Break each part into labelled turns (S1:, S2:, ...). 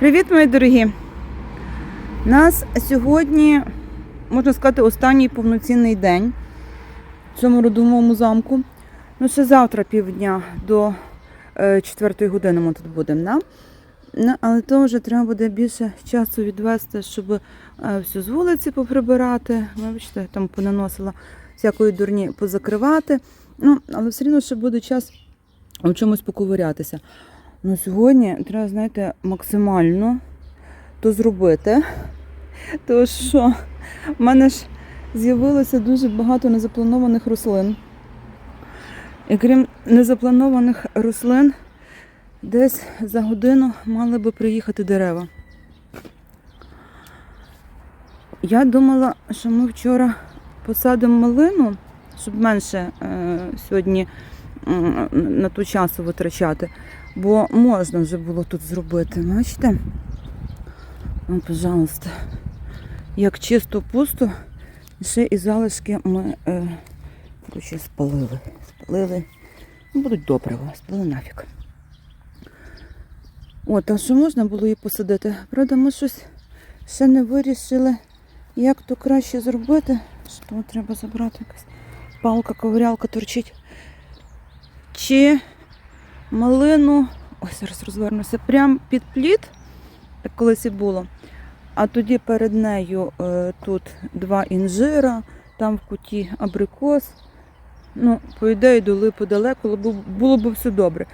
S1: Привіт, мої дорогі! Нас сьогодні, можна сказати, останній повноцінний день в цьому родовому замку. Ну, ще завтра півдня до е, 4 години ми тут будемо. Да? Ну, але то вже треба буде більше часу відвести, щоб е, все з вулиці поприбирати. Вибачте, там понаносила всякої дурні позакривати. Ну, але все одно ще буде час в чомусь поковирятися. Ну, сьогодні треба, знаєте, максимально то зробити. Тому що в мене ж з'явилося дуже багато незапланованих рослин. І крім незапланованих рослин, десь за годину мали би приїхати дерева. Я думала, що ми вчора посадимо малину, щоб менше е, сьогодні на ту часу витрачати. Бо можна вже було тут зробити, бачите? О, пожалуйста. Як чисто пусто, ще і залишки ми е, коротше, спалили. Спалили. Ну, будуть добре, спалили нафіг. От, а що можна було її посадити? Правда, ми щось ще не вирішили, як то краще зробити. Що треба забрати якась палка, ковирялка торчить. Чи малину, ось зараз розвернуся, прямо під плід, як колись і було. А тоді перед нею е, тут два інжира, там в куті абрикос. Ну, по ідеї до липи далеко, але бу- було б все добре.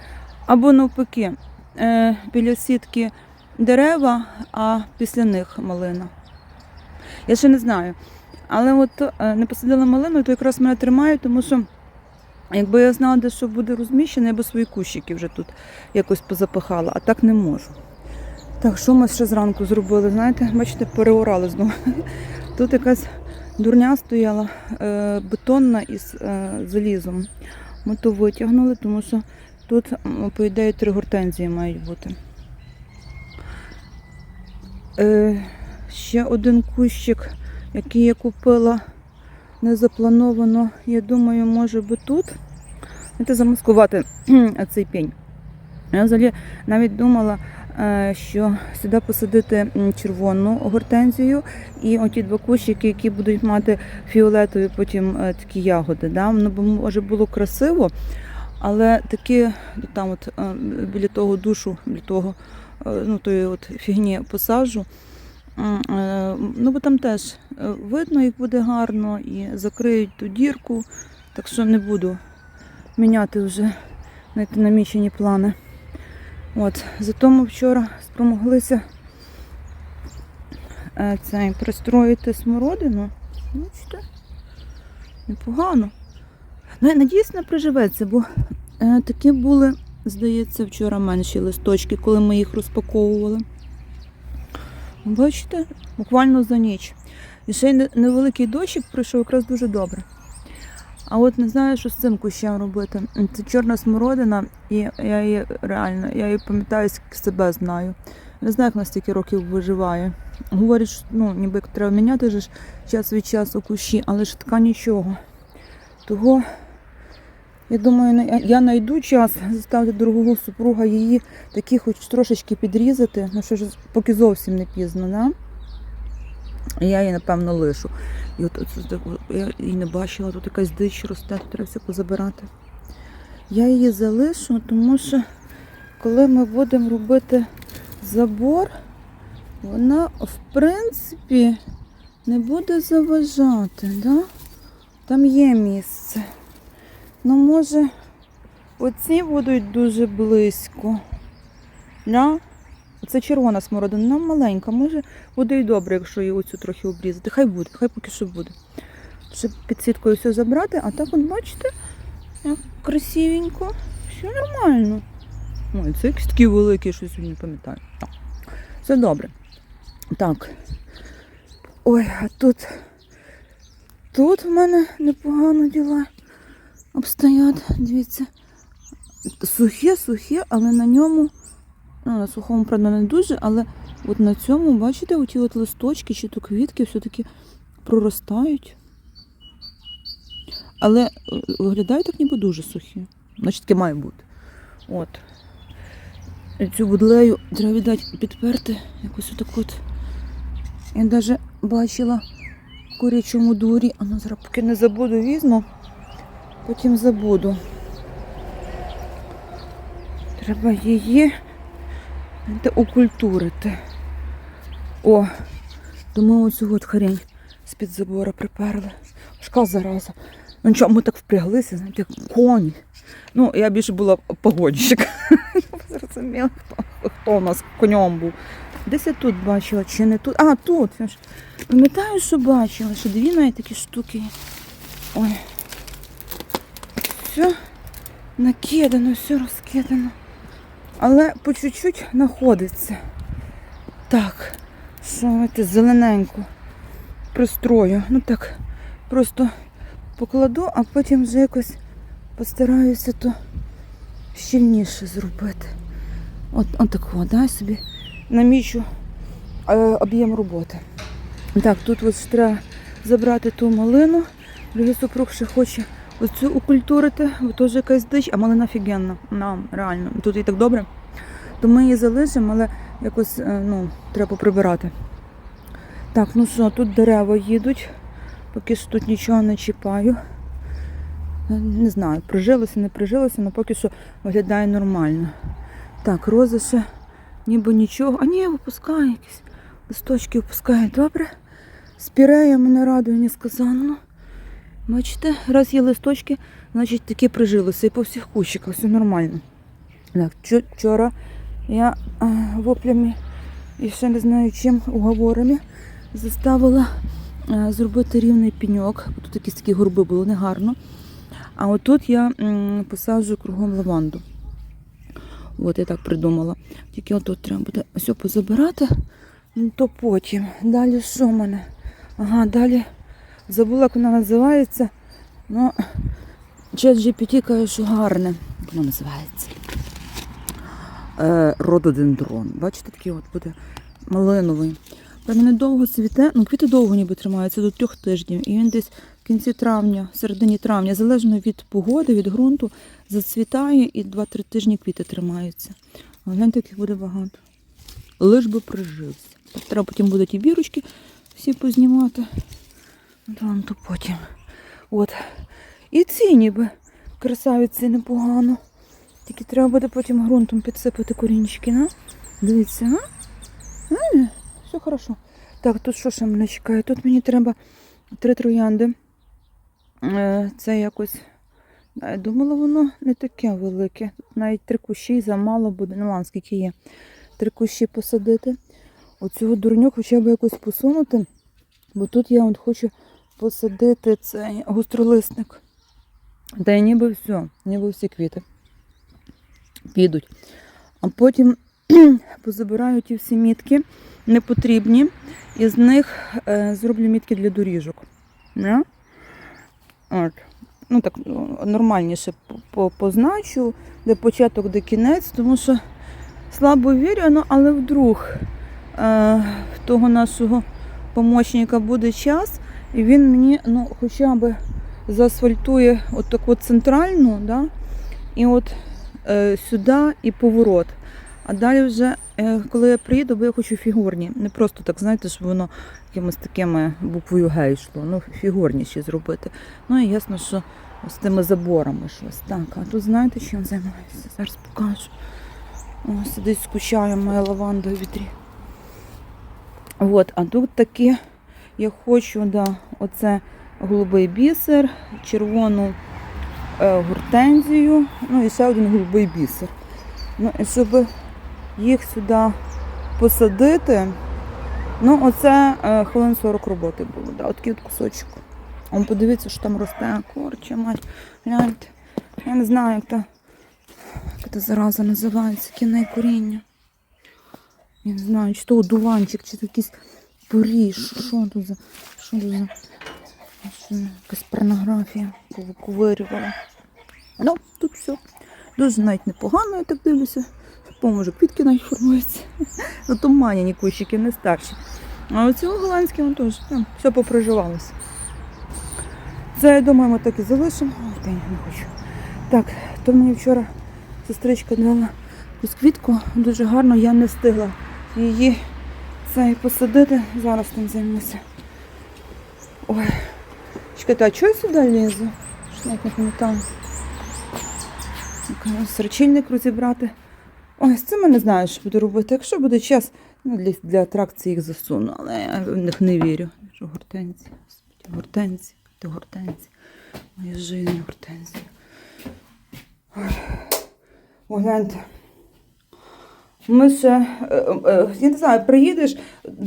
S1: Або навпаки, е, біля сітки дерева, а після них малина. Я ще не знаю. Але от е, не посадила малину, то якраз мене тримає, тому що Якби я знала, де що буде розміщено, я би свої кущики вже тут якось позапихала, а так не можу. Так, що ми ще зранку зробили? Знаєте, бачите, переорали знову. Тут якась дурня стояла, е, бетонна із е, залізом. Ми то витягнули, тому що тут, по ідеї, три гортензії мають бути. Е, ще один кущик, який я купила не заплановано, я думаю, може би тут. Це замаскувати цей пінь. Я взагалі навіть думала, е, що сюди посадити червону гортензію і оті два кущики, які будуть мати фіолетові потім е, такі ягоди. Да? Воно б може було красиво, але такі там от е, біля того душу, біля того ну, тої от фігні посаджу. Е, Ну, бо там теж е, видно, їх буде гарно і закриють ту дірку, так що не буду міняти вже намічені плани. От, зато ми вчора спромоглися е, цей, пристроїти смородину. Бачите? Непогано. Ну, надіюсь, не приживеться, бо такі були, здається, вчора менші листочки, коли ми їх розпаковували. Бачите, буквально за ніч. І ще й невеликий дощик пройшов якраз дуже добре. А от не знаю, що з цим кущем робити. Це чорна смородина, і я її реально, я її пам'ятаю, себе знаю. Не знаю, як на стільки років виживає. Говорять, що ну, ніби треба міняти ж час від часу кущі, але ж така нічого. Того, я думаю, я знайду час заставити дорогого супруга її такі хоч трошечки підрізати, ну що ж поки зовсім не пізно, да? Я її, напевно, лишу. І от, от, я її не бачила, тут якась дич росте, тут треба все позабирати. Я її залишу, тому що коли ми будемо робити забор, вона, в принципі, не буде заважати, да? Там є місце. Ну, може, оці будуть дуже близько. Да? Це червона смородина, вона маленька, може буде і добре, якщо її оцю трохи обрізати. Хай буде, хай поки що буде. Щоб під сіткою все забрати, а так от бачите, як красивенько, все нормально. Ой, це якийсь такий великий, щось не пам'ятаю. Так, Все добре. Так. Ой, а тут. Тут в мене непогано діла обстоять. Дивіться. Сухе, сухе, але на ньому Ну, на сухому, правда, не дуже, але от на цьому, бачите, оті от листочки чи то квітки все-таки проростають. Але е, виглядає так ніби дуже сухі. Значить, таке має бути. От. цю будлею треба віддати підперти. Якось отак от. Я навіть бачила в курячому дурі. А ну зараз поки не забуду, візьму, потім забуду. Треба її окультурити. О, думаю, оцю от хрень з-під забора приперли. Шка зараза. Ну чому ми так впряглися, знаєте, як коні. Ну, я більше була погоджик. Ви Зрозуміли, хто, хто у нас конем був. Десь я тут бачила, чи не тут. А, тут. Пам'ятаю, що бачила, що дві навіть такі штуки. Ой. Все накидано, все розкидано. Але по чуть-чуть знаходиться. Так, що зелененько пристрою. Ну так, просто покладу, а потім вже якось постараюся то щільніше зробити. От, от такого, да, собі намічу е, об'єм роботи. Так, тут ось треба забрати ту малину. Другий супруг ще хоче оцю окультурити, бо теж якась дич, а малина офігенна. Нам реально. Тут і так добре. То ми її залишимо, але якось е, ну, треба прибирати. Так, ну що, тут дерева їдуть. Поки що тут нічого не чіпаю. Е, Не знаю, прижилося, не прижилося, але поки що виглядає нормально. Так, роза ще ніби нічого. А ні, випускає якісь листочки випускає. Добре. Спірея мене радує, несказанно. Бачите, раз є листочки, значить таке прижилося. І по всіх кущиках все нормально. Так, вчора я воплями і ще не знаю чим уговорами заставила зробити рівний пеньок. Тут якісь такі горби було негарно. А отут я посаджу кругом лаванду. От я так придумала. Тільки отут треба буде все позабирати, ну, то потім. Далі що в мене? Ага, далі забула, як вона називається. Ну, чат GPT каже, що гарне. Воно називається? Е, рододендрон. Бачите, такий от буде малиновий. Правда, не довго цвіте, ну квіти довго ніби тримаються до трьох тижнів. І він десь в кінці травня, в середині травня, залежно від погоди, від ґрунту, зацвітає і 2-3 тижні квіти тримаються. А гляньте, яких буде багато. Лиш би прижився. Треба потім будуть і бірочки всі познімати. Там то потім. От. І ці ніби красавиці непогано. Тільки треба буде потім ґрунтом підсипати корінчики, на? Дивіться, а? А, все хорошо. Так, тут що ще мене чекає? Тут мені треба три троянди. Е, Це якось. Я думала, воно не таке велике. Тут навіть три кущі замало буде. Ну, ладно, скільки є. Три кущі посадити. Оцього дурню хоча б якось посунути. Бо тут я от хочу посадити цей гостролисник. Та й ніби все, ніби всі квіти підуть. А потім позабираю ті всі мітки непотрібні, і з них е, зроблю мітки для доріжок. Не? От. Ну так нормальніше по- по- позначу, де початок, де кінець, тому що слабо вірю, ну, але вдруг е, в того нашого помічника буде час, і він мені ну, хоча б заасфальтує от таку центральну, да, і от е, сюди і поворот. А далі вже, е, коли я приїду, бо я хочу фігурні. Не просто так, знаєте, щоб воно якимось такими буквою Г йшло. Ну, фігурніші зробити. Ну і ясно, що з тими заборами щось. Так, а тут знаєте, чим займаюся? Зараз покажу. О, сидить, скучає моя лаванда у вітрі. От, а тут таке я хочу, да, оце голубий бісер, червону е, гортензію, ну і ще один голубий бісер. Ну, і щоб їх сюди посадити, ну, оце е, хвилин 40 роботи було. Да, от от кусочок. Он подивіться, що там росте. Корче, мать, гляньте. Я не знаю, як та, як та зараза називається, кіней коріння. Я не знаю, чи то одуванчик, чи то якийсь поріж. Що тут за. Що тут за. Якась порнографія повикувирювала. Ну, тут все. Дуже навіть непогано, я так дивлюся. Поможе, квітки навіть формуються. Ну, то маняні кущики, не старші. А оці голландські воно теж там, все попроживалося. Це, я думаю, ми так і залишимо. Ой, та ні, не хочу. Так, то мені вчора сестричка дала Якусь квітку дуже гарно, я не встигла її цей посадити. Зараз тим займуся. Ой. Чекайте, а чого я сюди лізу? Що навіть не пам'ятаю. Так, розібрати. Ой, з цим я не знаю, що буду робити. Якщо буде час, ну, для, для атракції їх засуну, але я в них не вірю. Що гортензія, господи, гортензія, ти гортензія. Моя життя гортензія. Ой, гляньте. Ми ще, е, е, я не знаю, приїдеш,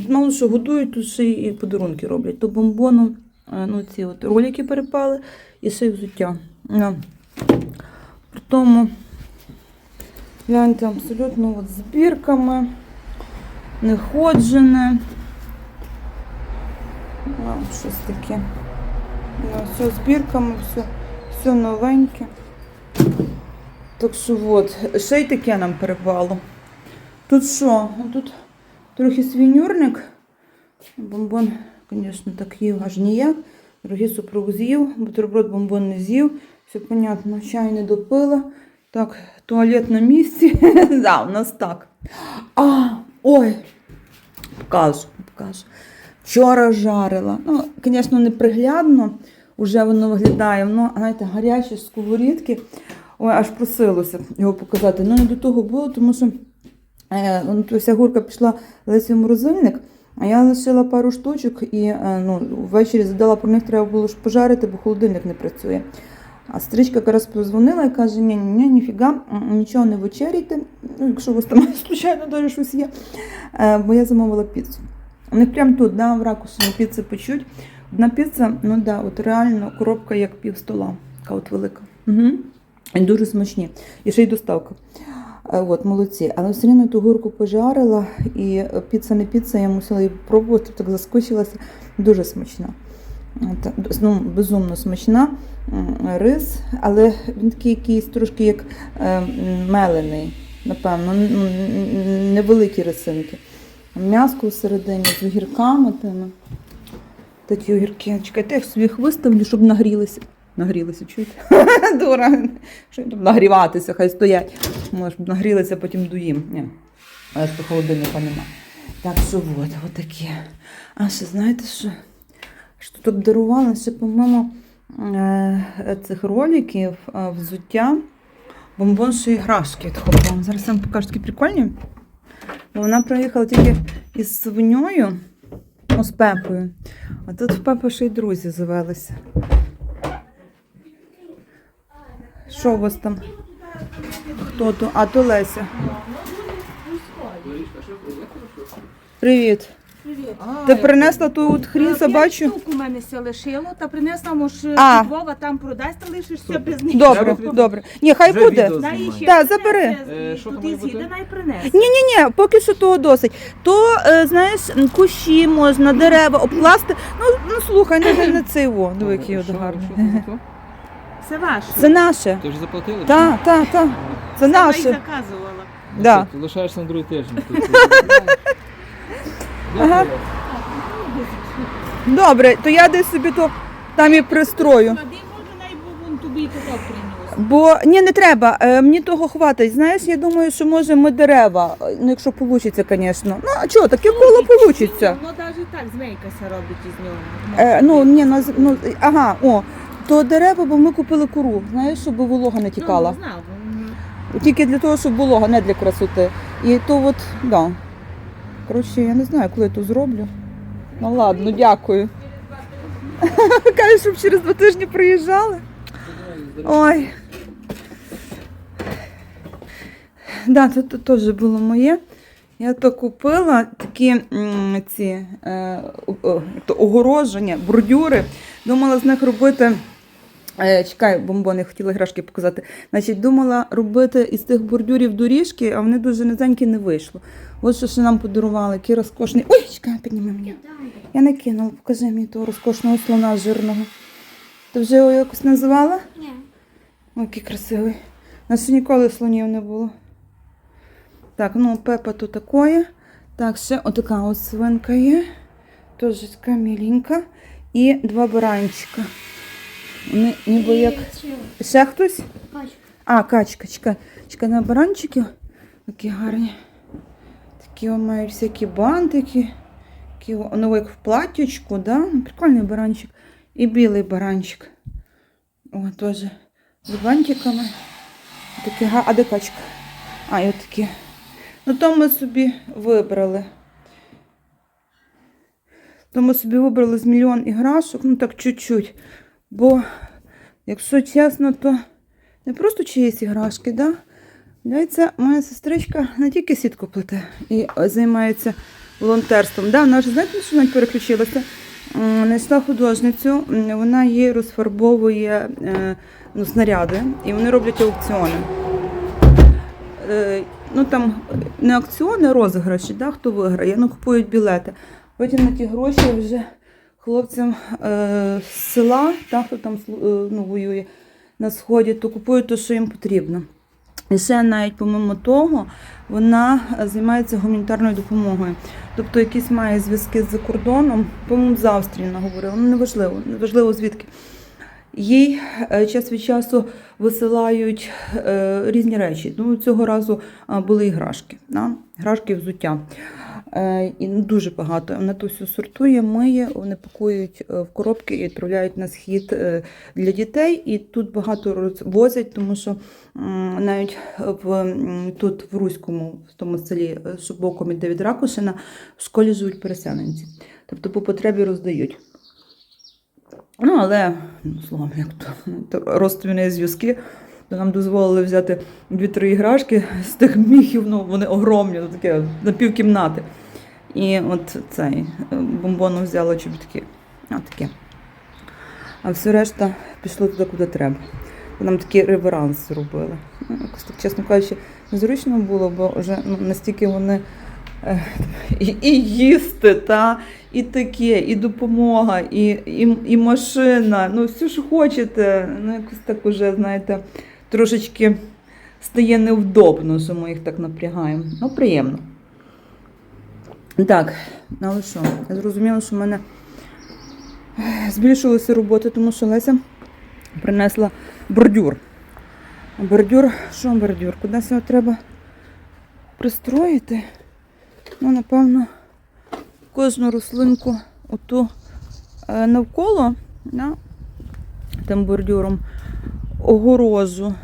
S1: мало що годують, тут ще і подарунки роблять. То бомбону, е, ну ці от ролики перепали і ще й взуття. При тому, гляньте, абсолютно от збірками, неходжене. Щось таке. Ну, все збірками, все, все новеньке. Так що от, ще й таке нам перепало. Тут що? Тут трохи свінюрник. Бомбон, звісно, так їв аж ніяк. Другий супруг з'їв, бутерброд бомбон не з'їв. Все понятно, чай не допила. Так, туалет на місці. да, у нас так. А, ой, покажу, покажу. Вчора жарила. Ну, звісно, неприглядно. Уже воно виглядає. Воно, знаєте, гаряче з сковорідки. Ой, аж просилося його показати. Ну, не до того було, тому що то вся гурка пішла Лесі в морозильник, а я лишила пару штучок і е, ну, ввечері задала про них треба було ж пожарити, бо холодильник не працює. А стрічка якраз позвонила і каже: ні, ні, ні, ніфіга, нічого не вечеряйте, ну, якщо у вас там случайно даже щось є. Е, бо я замовила піцу. У них прямо тут, да, в ракуші піци печуть. Одна піца, ну да, от реально коробка як пів стола. Така от велика. Угу. І дуже смачні. І ще й доставка. Е, От, молодці. Але все одно ту гурку пожарила, і е, піца не піца, я мусила її пробувати, так заскочилася. Дуже смачна. От, ну, безумно смачна. Рис, але він такий якийсь трошки як е, мелений, напевно, невеликі рисинки. М'яско всередині з огірками. Такі огірки. Чекайте, я собі їх виставлю, щоб нагрілися. Нагрілися, чуєте? Дура. Що там нагріватися, хай стоять. Може, нагрілися, потім доїм. Ні. Але ж холодильника нема. Так що от, от таке. А ще знаєте що? Що тут обдарували ще, по-моєму, е, цих роликів, е, взуття. Бомбон іграшки відхопила. Зараз я вам покажу такі прикольні. Вона приїхала тільки із свиньою, ну, з Пепою. А тут в Пепи ще й друзі завелися. Що у вас там? Хто то? А, то Леся. Привіт. Ти принесла ту от хрін собачу?
S2: Штук у мене все лишило, та принесла, може,
S1: А.
S2: Вова там продасть, та лишишся без них.
S1: Добре, добре. Ні, хай
S3: Вже
S1: буде.
S3: відео
S2: ще принесе,
S1: забери.
S3: Е, що
S2: Тут
S3: там має
S2: і з'їде,
S3: бути?
S2: най принесе.
S1: Ні, ні, ні, поки що того досить. То, е, знаєш, м, кущі можна, дерева обкласти. Ну, ну слухай, не, не цей во, диви, який от
S3: Що-
S1: гарний.
S3: Це
S2: ваше.
S1: Це наше.
S3: Ти вже заплатили?
S1: Так, так, так. Це
S2: й
S1: наше.
S2: заказувала.
S1: Да.
S3: Ти лишаєшся на другий тиждень. тут.
S1: Ага. Добре, то я десь собі то там і пристрою.
S2: Клади, може.
S1: Бо ні, не треба. е, Мені того хватить. Знаєш, я думаю, що може ми дерева, е, ну якщо вийде, звісно. Ну а чого, таке коло вийде.
S2: Воно навіть так змейкася робить із нього.
S1: Е, ну ні, на з- ну ага, о, то дерева, бо ми купили кору, знаєш, щоб волога не тікала.
S2: Ну, знав.
S1: Тільки для того, щоб волога, не для красоти. І то от, да. Коротше, я не знаю, коли я то зроблю. Ну ладно, дякую. Каже, щоб через два тижні приїжджали. Ой. Да, це теж було моє. Я то купила такі ці е, о, огороження, бордюри. Думала з них робити. Е, чекай, бомбони, хотіла іграшки показати. Значить, думала робити із тих бордюрів доріжки, а вони дуже низенькі не вийшло. От що ще нам подарували, який розкошний. Ой, чекай, підніми мене. Я не кинула, покажи мені того розкошного слона жирного. Ти вже його якось називала?
S4: Ні.
S1: Ой, який красивий. У нас ще ніколи слонів не було. Так, ну Пепа то такое. Так, ще отака от свинка є. Теж така міленька. І два баранчика. Вони ніби як. Ще хтось?
S4: Качка.
S1: А, качка, чекай. Чекай на баранчиків. Такі гарні. Такі мають всякі бантики. Такі, ну, як в платічку, да? Прикольний баранчик. І білий баранчик. О, теж з бантиками. Такі, га- а де качка? А, і от такі. Ну, то ми собі вибрали. То ми собі вибрали з мільйон іграшок, ну так чуть-чуть. Бо, якщо чесно, то не просто чиїсь іграшки, да? Дивіться, моя сестричка не тільки сітку плете і займається волонтерством. Да, вона ж знаєте, що навіть переключилася. М, Знайшла художницю, вона їй розфарбовує е, ну, снаряди, і вони роблять аукціони. Е, ну там не аукціони, а розіграші, да, хто виграє, ну купують білети. Потім на ті гроші вже хлопцям е, з села, та, хто там е, ну, воює на сході, то купують те, що їм потрібно. І ще навіть помимо того, вона е, займається гуманітарною допомогою. Тобто якісь має зв'язки з кордоном, по-моєму, з Австрії вона говорила, ну неважливо, неважливо звідки. Їй час від часу висилають різні речі. Ну, цього разу були іграшки, да? іграшки взуття. Е, і дуже багато. Все сортує, миє, вони пакують е, в коробки і відправляють на схід е, для дітей. І тут багато розвозять, тому що навіть в, тут в Руському, в тому селі, е, що боком іде від Ракушина, в школі живуть переселенці. Тобто по потребі роздають. Ну, але, ну, словом, як то, родственні зв'язки, то нам дозволили взяти дві-три іграшки з тих міхів, ну, вони огромні, ну, таке, на півкімнати. І от цей е, бомбону взяла чобітки. А. А все решта пішло туди, куди треба. Нам такий реверанс зробили. Ну, якось так, чесно кажучи, незручно було, бо вже ну, настільки вони е, і, і їсти, та, і таке, і допомога, і, і, і машина. Ну, все, що хочете. Ну, якось так уже, знаєте, трошечки стає невдобно, що ми їх так напрягаємо. Ну, приємно. Так, але що? Я зрозуміла, що в мене збільшилася робота, тому що Леся принесла бордюр. Бордюр, що бордюр? Кудись його треба пристроїти. Ну, напевно, кожну рослинку оту е, навколо, да, тим бордюром огорожу.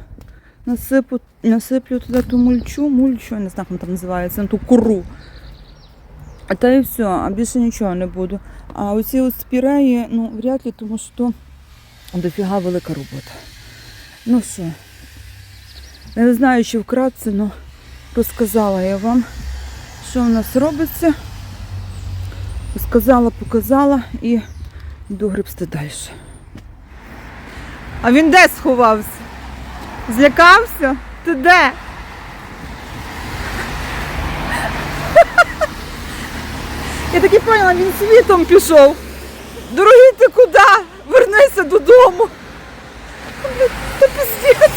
S1: Насипу, насиплю туди ту мульчу, мульчу, я не знаю, як вона там називається, на ту кору. Та і все, а більше нічого не буду. А оці от спіреї, ну, вряд ли, тому що то дофіга велика робота. Ну що, я не знаю, чи вкратце, але розказала я вам, що в нас робиться. Розказала, показала і йду гребсти далі. А він де сховався? Злякався? Ти де? Я таки поняла, він світом пішов. Дорогий ти куди? Вернися додому. Та пиздець.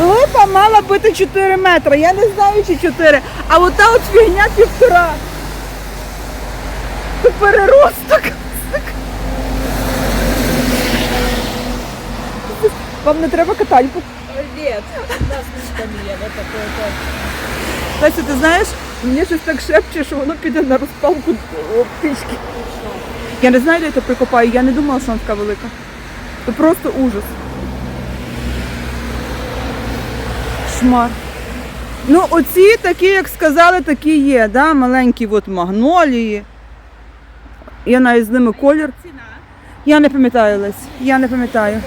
S1: Липа мала бути 4 метри. Я не знаю, чи 4. А ота от фігня півтора. Переросток. Вам не треба катальку.
S2: Нет, у нас там є, вот такое то.
S1: Ти знаєш, мені щось так шепче, що воно піде на розпалку о, пічки. Я не знаю, де я це прикопаю, я не думала, що вона така велика. Це просто ужас. Шмар. Ну, оці такі, як сказали, такі є, да? маленькі от магнолії. Я навіть з ними колір. Я не пам'ятаю, Лесь, я не пам'ятаю.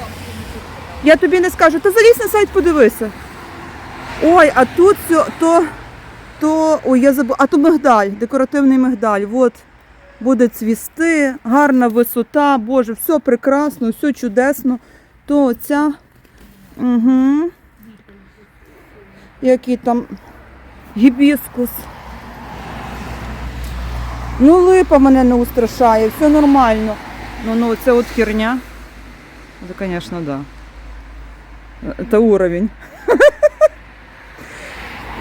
S1: Я тобі не скажу, ти залізь на сайт, подивися. Ой, а тут сьо- то, то, ой, я забула, а то мигдаль, декоративний мигдаль. От буде цвісти, гарна висота, Боже, все прекрасно, все чудесно. То оця, угу, який там гібіскус. Ну, липа мене не устрашає, все нормально. Ну, ну, це от херня. Це, звісно, да. Це уровень.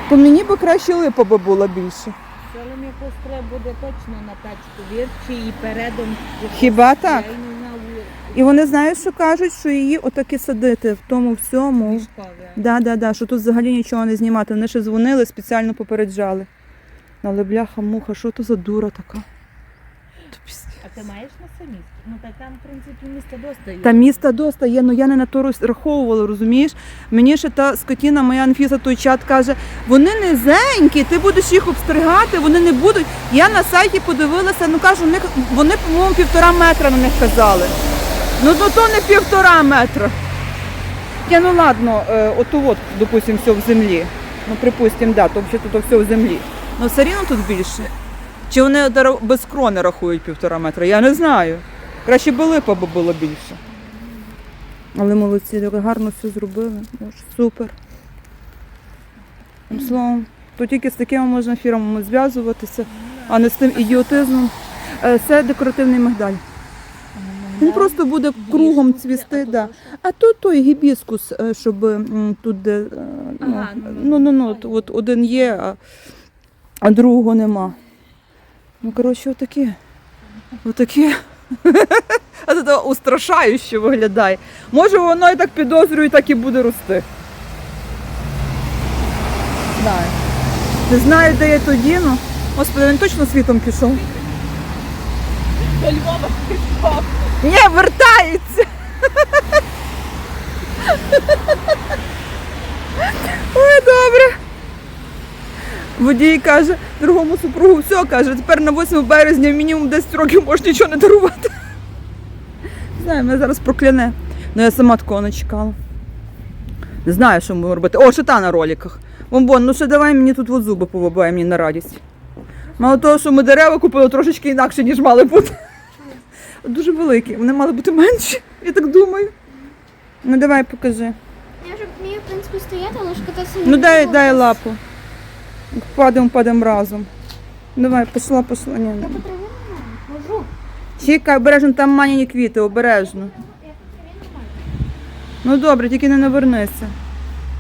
S1: То мені би краще липа би була більше.
S2: Селом якось треба буде точно на тачку вірчі і передом.
S1: Хіба так? І вони знають, що кажуть, що її отаки садити в тому всьому. Да, да, да, що тут взагалі нічого не знімати. Вони ще дзвонили, спеціально попереджали. Але бляха, муха, що то за дура така?
S2: А ти маєш на самі? Ну так там, в принципі, місто достає.
S1: Та міста доста є, ну я не на то розраховувала, розумієш? Мені ще та скотіна, моя Анфіса, той чат каже, вони низенькі, ти будеш їх обстригати, вони не будуть. Я на сайті подивилася, ну кажу, них, вони, по-моєму, півтора метра на них казали. Ну то, то не півтора метра. Я ну ладно, е, ото от, допустим, все в землі. Ну, припустимо, да, то взагалі то все в землі. Ну все рівно тут більше. Чи вони без крони рахують півтора метра? Я не знаю. Краще би липа б було більше. Але молодці, так гарно все зробили. Супер. Словом, то тільки з такими можна фірмами зв'язуватися, а не з тим ідіотизмом. Е, Це декоративний мигдаль. Він просто буде кругом цвісти. Да. А тут той гібіскус, е, щоб тут де. е, Ну,
S2: ну,
S1: ну, ну, ну, от- от один є, а, другого нема. Ну, коротше, отакі. Отакі. А це устрашающе виглядає. Може, воно і так підозрюю, так і буде рости. Знаю. Не знаю, де я то діну. Господи, він точно світом пішов.
S2: До Львова пішов.
S1: Ні, вертається. Ой, добре. Водій каже, другому супругу, все, каже, тепер на 8 березня мінімум 10 років можеш нічого не дарувати. Знаю, мене зараз прокляне. Ну я сама такого не чекала. Не знаю, що ми робити. О, ще та на роликах. Бомбон, ну ще давай мені тут от зуби повибивай мені на радість. Мало того, що ми дерева купили трошечки інакше, ніж мали бути. Дуже великі. Вони мали бути менші, я так думаю. Ну давай покажи.
S4: Я вже вмію, в принципі, стояти, але ж кататися
S1: Ну дай, дай лапу. Падаємо, падаємо разом. Давай, пішла, пішла. Ні, ні. Чекай, обережно, там маняні квіти, обережно. Ну добре, тільки не навернися.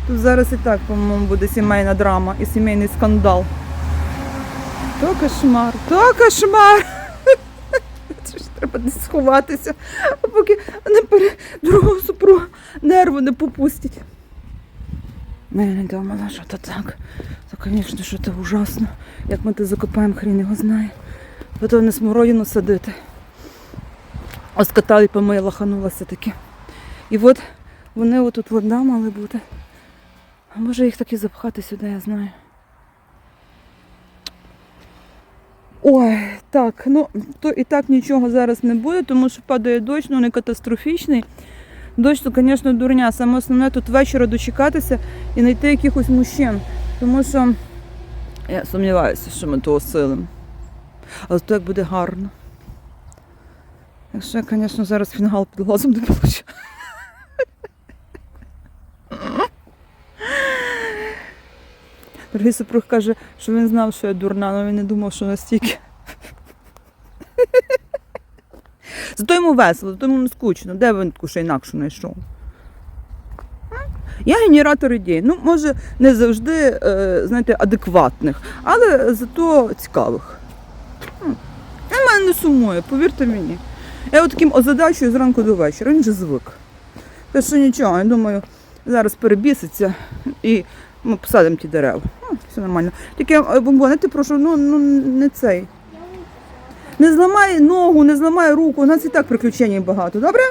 S1: Тут зараз і так, по-моєму, буде сімейна драма і сімейний скандал. То кошмар, то кошмар. Треба десь сховатися, а поки не пере другого супруга нерви не попустять. Ну, не думала, що то так. То, звісно, що це ужасно. Як ми тут закопаємо, хрін його знає. Бо не смородину садити. Оскатали помия, лаханулася таки. І от вони отут вода мали бути. А може їх так і запхати сюди, я знаю. Ой, так, ну то і так нічого зараз не буде, тому що падає дощ, ну не катастрофічний. Дощ, то, звісно, дурня. Саме основне тут вечора дочекатися і знайти якихось мужчин. Тому що я сумніваюся, що ми то осилимо. Але то як буде гарно. Якщо я, звісно, зараз фінгал під глазом не получу. Дорогий супруг каже, що він знав, що я дурна, але він не думав, що настільки. Зато йому весело, зато йому не скучно. Де він таку ще інакшу знайшов? Я генератор ідей. Ну, може, не завжди, е, знаєте, адекватних, але зато цікавих. Він мене не сумує, повірте мені. Я от таким озадачую зранку до вечора, він вже звик. Так що нічого, я думаю, зараз перебіситься і ми посадимо ті дерева. Ну, все нормально. Тільки е, бомбони, ти прошу, ну, ну не цей. Не зламай ногу, не зламай руку, у нас і так приключень багато, добре?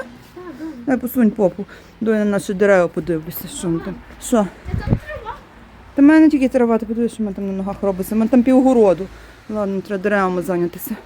S1: Дай посунь попу. Дай на наші дерева подивлюся, що ми там. Що? Та в мене тільки трава, ти подивишся, що в мене там на ногах робиться. У мене там півгороду. Ладно, треба деревами зайнятися.